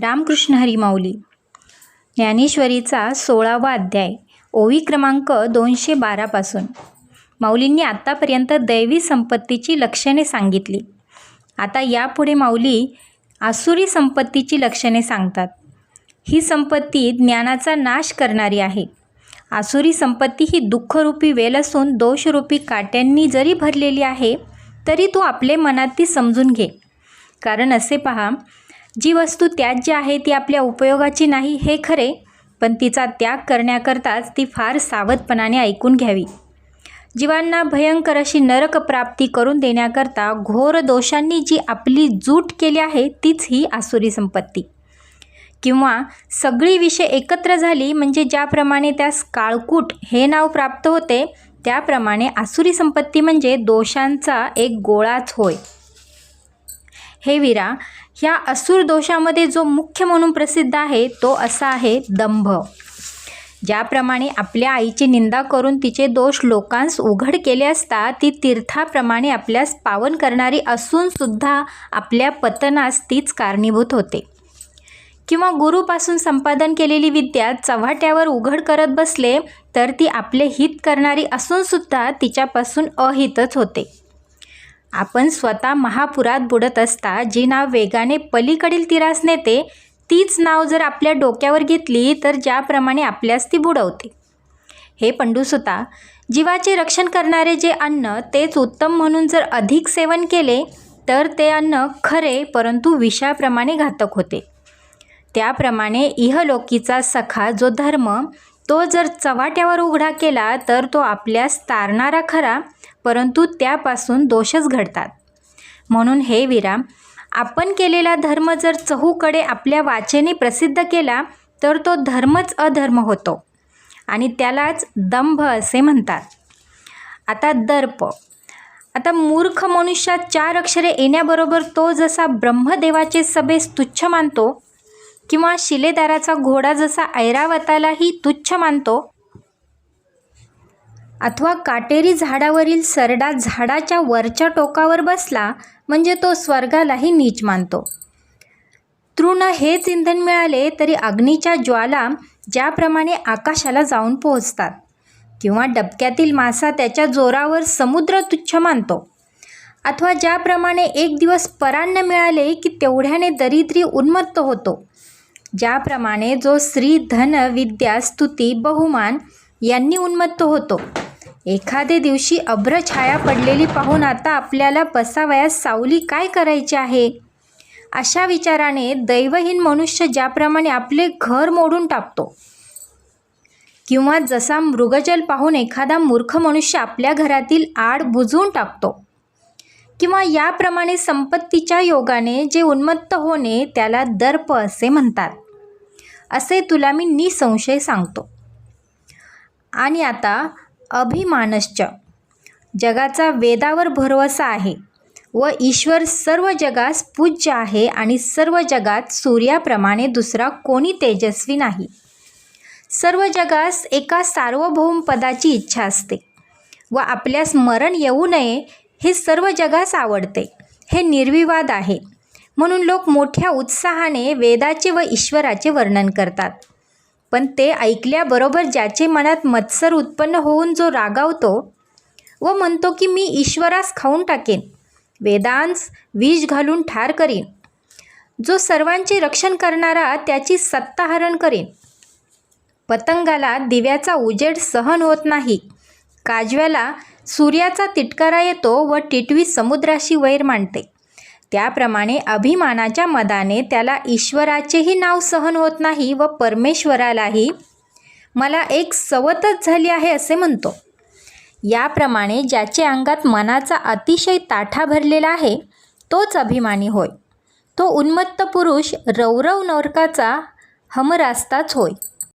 रामकृष्ण हरिमाऊली. ज्ञानेश्वरीचा सोळावा अध्याय ओवी क्रमांक दोनशे बारापासून माऊलींनी आत्तापर्यंत दैवी संपत्तीची लक्षणे सांगितली. आता यापुढे माऊली आसुरी संपत्तीची लक्षणे सांगतात. ही संपत्ती ज्ञानाचा नाश करणारी आहे. आसुरी संपत्ती ही दुःखरूपी वेल असून दोषरूपी काट्यांनी जरी भरलेली आहे तरी तू आपले मनात ती समजून घे. कारण असे पहा जी वस्तू त्याज्य आहे ती आपल्या उपयोगाची नाही हे खरे पण तिचा त्याग करण्याकरताच ती फार सावधपणाने ऐकून घ्यावी. जीवांना भयंकर अशी नरक प्राप्ती करून देण्याकरता घोर दोषांनी जी आपली जूट केली आहे तीच ही आसुरी संपत्ती. किंवा सगळी विषय एकत्र झाली म्हणजे ज्याप्रमाणे त्यास काळकूट हे नाव प्राप्त होते त्याप्रमाणे आसुरी संपत्ती म्हणजे दोषांचा एक गोळाच होय. हे वीरा ह्या असुर दोषामध्ये जो मुख्य म्हणून प्रसिद्ध आहे तो असा आहे दंभ. ज्याप्रमाणे आपल्या आईची निंदा करून तिचे दोष लोकांस उघड केले असता ती तीर्थाप्रमाणे आपल्यास पावन करणारी असूनसुद्धा आपल्या पतनास तीच कारणीभूत होते. किंवा गुरुपासून संपादन केलेली विद्या चव्हाट्यावर उघड करत बसले तर ती आपले हित करणारी असूनसुद्धा तिच्यापासून अहितच होते. आपण स्वतः महापुरात बुडत असता जी नाव वेगाने पलीकडील तीरास नेते तीच नाव जर आपल्या डोक्यावर घेतली तर ज्याप्रमाणे आपल्यास ती बुडवते. हे पंडूसुता जीवाचे रक्षण करणारे जे अन्न तेच उत्तम म्हणून जर अधिक सेवन केले तर ते अन्न खरे परंतु विषाप्रमाणे घातक होते. त्याप्रमाणे इहलोकीचा सखा जो धर्म तो जर चव्हाट्यावर उघडा केला तर तो आपल्यास तारणारा खरा परंतु त्यापासून दोषच घडतात. म्हणून हे वीरा आपण केलेला धर्म जर चहूकडे आपल्या वाचेने प्रसिद्ध केला तर तो धर्मच अधर्म होतो. आणि त्यालाच दंभ असे म्हणतात. आता दर्प. आता मूर्ख मनुष्यात चार अक्षरे येण्याबरोबर तो जसा ब्रह्मदेवाचे सभेस तुच्छ मानतो किंवा शिलेदाराचा घोडा जसा ऐरावतालाही तुच्छ मानतो अथवा काटेरी झाडावरील सरडा झाडाच्या वरच्या टोकावर बसला म्हणजे तो स्वर्गालाही नीच मानतो. तृण हेच इंधन मिळाले तरी अग्नीच्या ज्वाला ज्याप्रमाणे आकाशाला जाऊन पोहोचतात किंवा डबक्यातील मासा त्याच्या जोरावर समुद्र तुच्छ मानतो अथवा ज्याप्रमाणे एक दिवस परान्न मिळाले की तेवढ्याने दरिद्री उन्मत्त होतो. ज्याप्रमाणे जो श्री धन विद्या स्तुती बहुमान यांनी उन्मत्त होतो. एखादे दिवशी अभ्रछाया पडलेली पाहून आता आपल्याला बसावयास सावली काय करायची आहे? अशा विचाराने दैवहीन मनुष्य ज्याप्रमाणे आपले घर मोडून टाकतो. किंवा जसा मृगजल पाहून एखादा मूर्ख मनुष्य आपल्या घरातील आड बुजवून टाकतो. किंवा याप्रमाणे संपत्तीच्या योगाने जे उन्मत्त होणे त्याला दर्प असे म्हणतात. असे तुला मी निसंशय सांगतो. आणि आता अभिमानश्च. जगाचा वेदावर भरवसा आहे व ईश्वर सर्व जगास पूज्य आहे आणि सर्व जगात सूर्याप्रमाणे दुसरा कोणी तेजस्वी नाही. सर्व जगास एका सार्वभौम पदाची इच्छा असते व आपल्यास मरण येऊ नये हे सर्व जगास आवडते. हे निर्विवाद आहे. म्हणून लोक मोठ्या उत्साहाने वेदाचे व ईश्वराचे वर्णन करतात. पण ते ऐकल्याबरोबर ज्याचे मनात मत्सर उत्पन्न होऊन जो रागावतो व म्हणतो की मी ईश्वरास खाऊन टाकेन वेदांस विष घालून ठार करीन जो सर्वांचे रक्षण करणारा त्याची सत्ता हरण करीन. पतंगाला दिव्याचा उजेड सहन होत नाही. काजव्याला सूर्याचा तिटकारा येतो व टिटवी समुद्राशी वैर मांडते. त्याप्रमाणे अभिमानाच्या मदाने त्याला ईश्वराचेही नाव सहन होत नाही व परमेश्वरालाही मला एक सवतच झाली आहे असे म्हणतो. याप्रमाणे ज्याच्या अंगात मनाचा अतिशय ताठा भरलेला आहे तोच अभिमानी होय. तो उन्मत्त पुरुष रौरव नरकाचा हमरास्ताच होय.